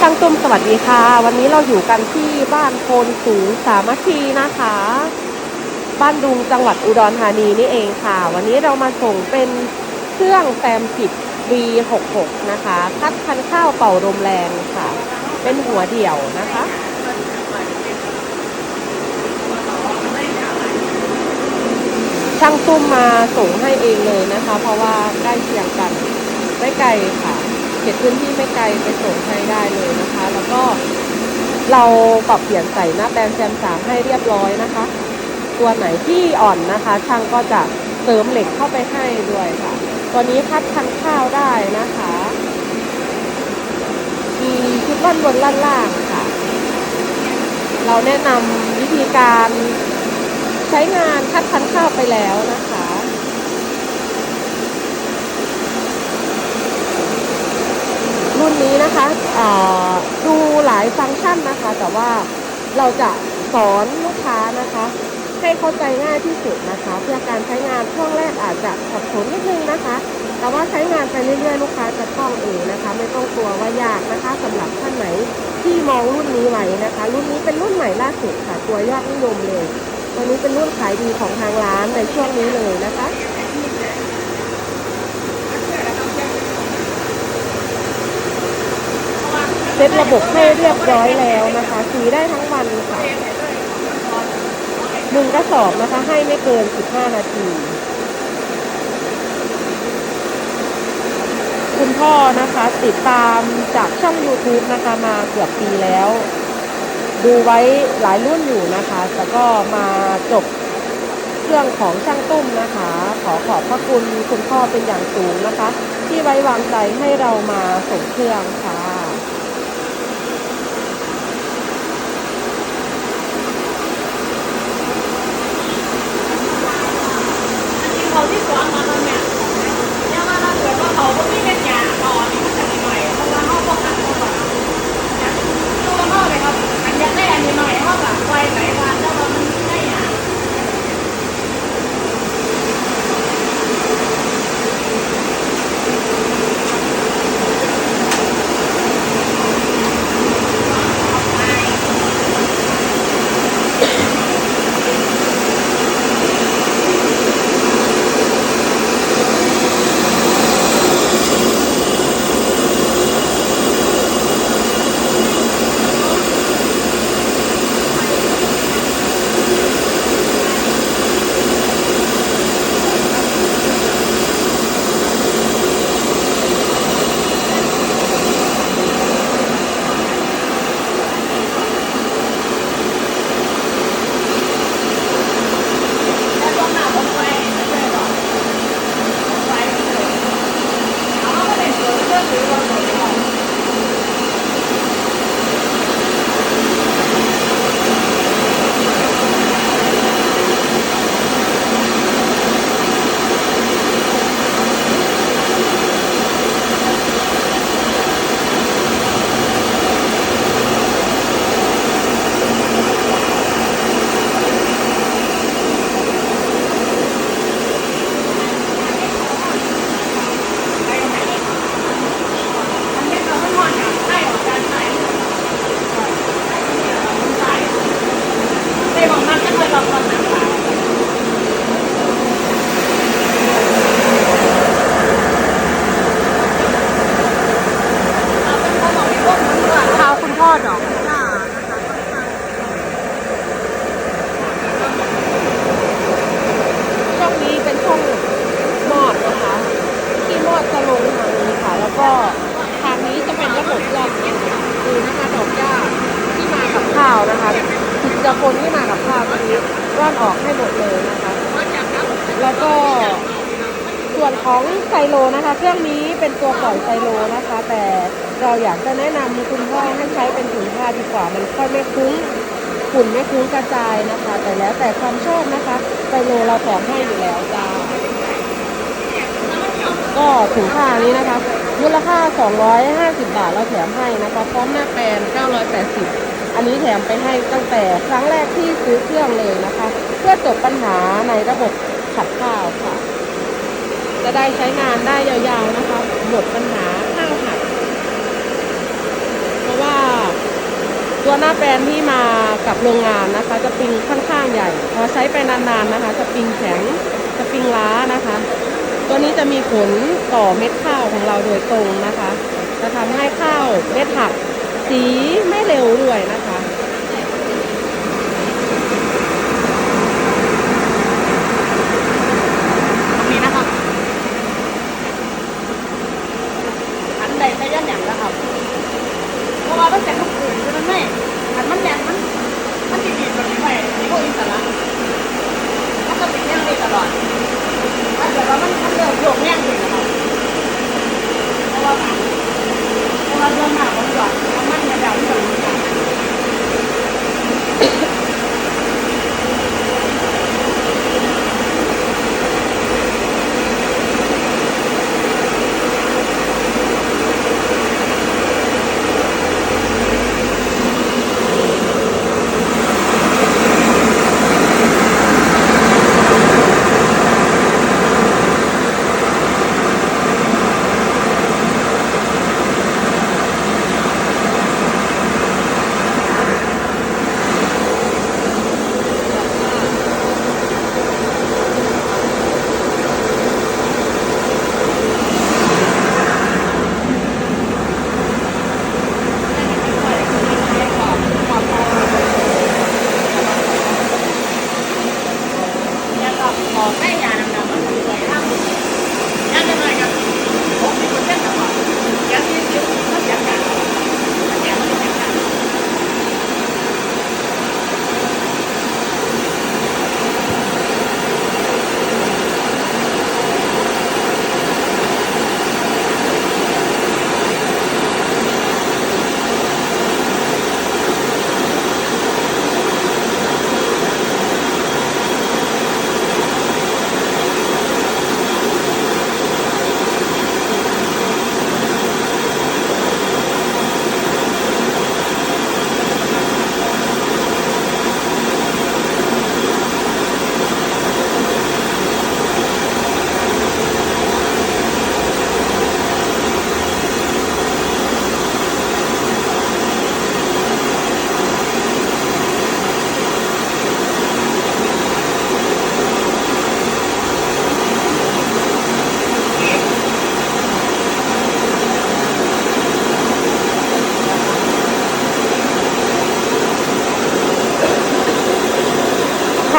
ช่างตุ้มสวัสดีค่ะ วันนี้เราอยู่กันที่บ้านโพนสูงสามัคคีนะคะ บ้านดุงจังหวัดอุดรธานีนี่เองค่ะ วันนี้เรามาส่งเป็นเครื่องแซมสิบ V66 นะคะ คัดคันข้าวเป่าลมแรงค่ะ เป็นหัวเดี่ยวนะคะช่างตุ้มมาส่งให้เองเลยนะคะ เพราะว่าใกล้เคียงกันไม่ไกลค่ะ เขตพื้นที่ไม่ไกลไปส่งให้ได้เลยนะคะ แล้วก็เราปรับเปลี่ยนใส่หน้าแปลนแซมสามให้เรียบร้อยนะคะ ตัวไหนที่อ่อนนะคะ ช่างก็จะเสริมเหล็กเข้าไปให้ด้วยค่ะ ตัวนี้คัดคันข้าวได้นะคะมีชุดล่อนบนล่านล่างค่ะ เราแนะนำวิธีการใช้งานคัดคันข้าวไปแล้วนะคะ รุ่นนี้นะคะดูหลายฟังก์ชันนะคะ แต่ว่าเราจะสอนลูกค้านะคะ ให้เข้าใจง่ายที่สุดนะคะ เพื่อการใช้งานช่วงแรกอาจจะสับสนนิดนึงนะคะ แต่ว่าใช้งานไปเรื่อยๆ ลูกค้าจะคล่องเองนะคะ ไม่ต้องกลัวว่ายากนะคะสำหรับท่านไหนที่มองรุ่นนี้ไว้นะคะ รุ่นนี้เป็นรุ่นใหม่ล่าสุดค่ะตัวยอดนิยมเลยตัวนี้เป็นรุ่นขายดีของทางร้านในช่วงนี้เลยนะคะ เซ็ตระบบให้เรียบร้อยแล้วนะคะสีได้ทั้งวันค่ะหนึ่งกระสอบนะคะ ให้ไม่เกิน 15 นาที คุณพ่อนะคะ ติดตามจากช่อง YouTube นะคะมาเกือบปีแล้ว ดูไว้หลายรุ่นอยู่นะคะแต่ก็มาจบเครื่องของช่างตุ้มนะคะ ขอขอบพระคุณคุณพ่อเป็นอย่างสูงนะคะ ที่ไว้วางใจให้เรามาส่งเครื่องค่ะ วนของไซโลนะคะ เครื่องนี้เป็นตัวปล่อยไซโลนะคะ แต่เราอยากจะแนะนำคุณพ่อให้ใช้เป็นถุงผ้าดีกว่า มันค่อยไม่คุ้งฝุ่นไม่คุ้งกระจายนะคะ แต่แล้วแต่ความชอบนะคะไซโลเราแถมให้อยู่แล้วจ้าก็ถุงผ้านี้นะคะมูลค่า 250 บาทเราแถมให้นะคะพร้อมหน้าแปลน980 อันนี้แถมไปให้ตั้งแต่ครั้งแรกที่ซื้อเครื่องเลยนะคะ เพื่อจบปัญหาในระบบขัดข้าวค่ะ จะได้ใช้งานได้ยาวๆนะคะหมดปัญหาข้าวหักเพราะว่าตัวหน้าแปลนที่มากับโรงงานนะคะ จะปิงค่อนข้างใหญ่ พอใช้ไปนานๆนะคะ จะปิงแข็งจะปิงล้านะคะ ตัวนี้จะมีผลต่อเม็ดข้าวของเราโดยตรงนะคะ จะทำให้ข้าวเม็ดหักสีไม่เร็วด้วยนะคะ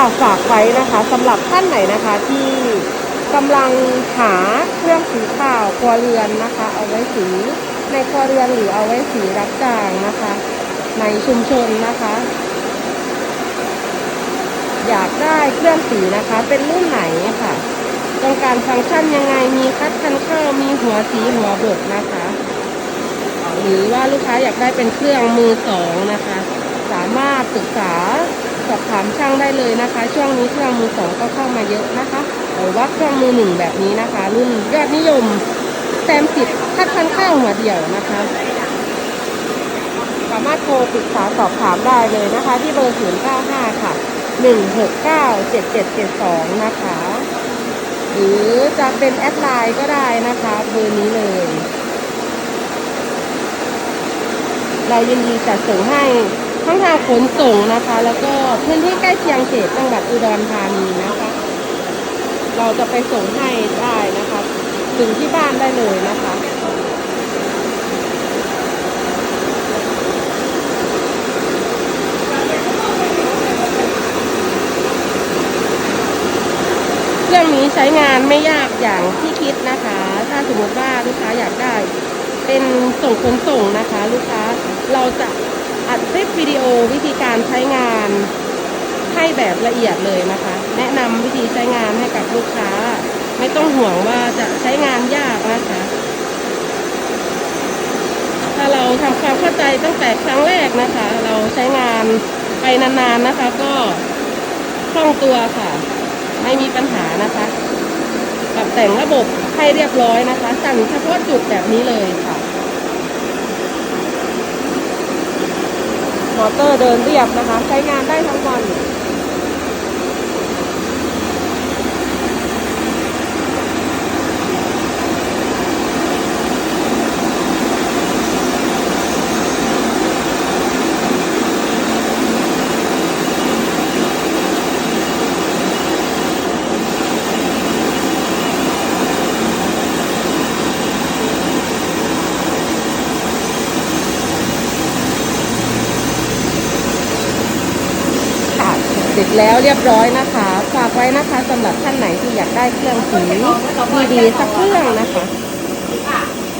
ค่ะฝากไว้นะคะสำหรับท่านไหนนะคะที่กำลังหาเครื่องสีข้าวครัวเรือนนะคะ เอาไว้สีในครัวเรือนหรือเอาไว้สีรับจ้างนะคะ ในชุมชนนะคะ อยากได้เครื่องสีนะคะ เป็นรุ่นไหนค่ะต้องการฟังก์ชันยังไงมีคัดคันเข้ามีหัวสีหัวบดนะคะ หรือว่าลูกค้าอยากได้เป็นเครื่องมือสองนะคะ สามารถศึกษา สอบถามช่างได้เลยนะคะ ช่วงนี้เครื่องมือสองก็เข้ามาเยอะนะคะหรือว่าเครื่องมือหนึ่งแบบนี้นะคะ รุ่นยอดนิยมแซมสิบคัดคันข้างหัวเดี่ยวนะคะ สามารถโทรปรึกษาสอบถามได้เลยนะคะ ที่เบอร์ 095 ค่ะ 169 7772 นะคะ หรือจะเป็นแอดไลน์ก็ได้นะคะเบอร์นี้เลย เรายินดีจัดส่งให้ ทั้งทางขนส่งนะคะ แล้วก็พื้นที่ใกล้เคียงเขตจังหวัดอุดรธานีนะคะ เราจะไปส่งให้ได้นะคะ ถึงที่บ้านได้เลยนะคะเครื่องนี้ใช้งานไม่ยากอย่างที่คิดนะคะ ถ้าสมมติว่าลูกค้าอยากได้ เป็นส่งขนส่งนะคะ ลูกค้าเราจะ อัดคลิปวิดีโอวิธีการใช้งานให้แบบละเอียดเลยนะคะ แนะนำวิธีใช้งานให้กับลูกค้า ไม่ต้องห่วงว่าจะใช้งานยากนะคะ ถ้าเราทำความเข้าใจตั้งแต่ครั้งแรกนะคะ เราใช้งานไปนานๆนะคะ ก็คล่องตัวค่ะ ไม่มีปัญหานะคะปรับแต่งระบบให้เรียบร้อยนะคะ สั่งเฉพาะจุดแบบนี้เลยค่ะ มอเตอร์เดินเรียบนะคะ ใช้งานได้ทั้งวัน เส ร็จแล้วเรียบร้อยนะคะ ฝากไว้นะคะสำหรับท่านไหนที่อยากได้เครื่องสีดีๆสักเครื่องนะคะ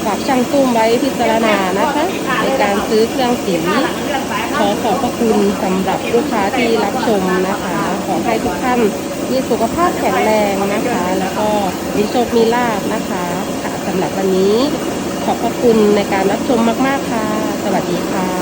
ฝากช่างตุ้มไว้พิจารณานะคะในการซื้อเครื่องสีขอขอบพระคุณสำหรับลูกค้าที่รับชมนะคะ ขอให้ทุกท่านมีสุขภาพแข็งแรงนะคะ แล้วก็มีโชคมีลาภนะคะค่ะสำหรับวันนี้ขอบพระคุณในการรับชมมาก ๆ ค่ะ สวัสดีค่ะ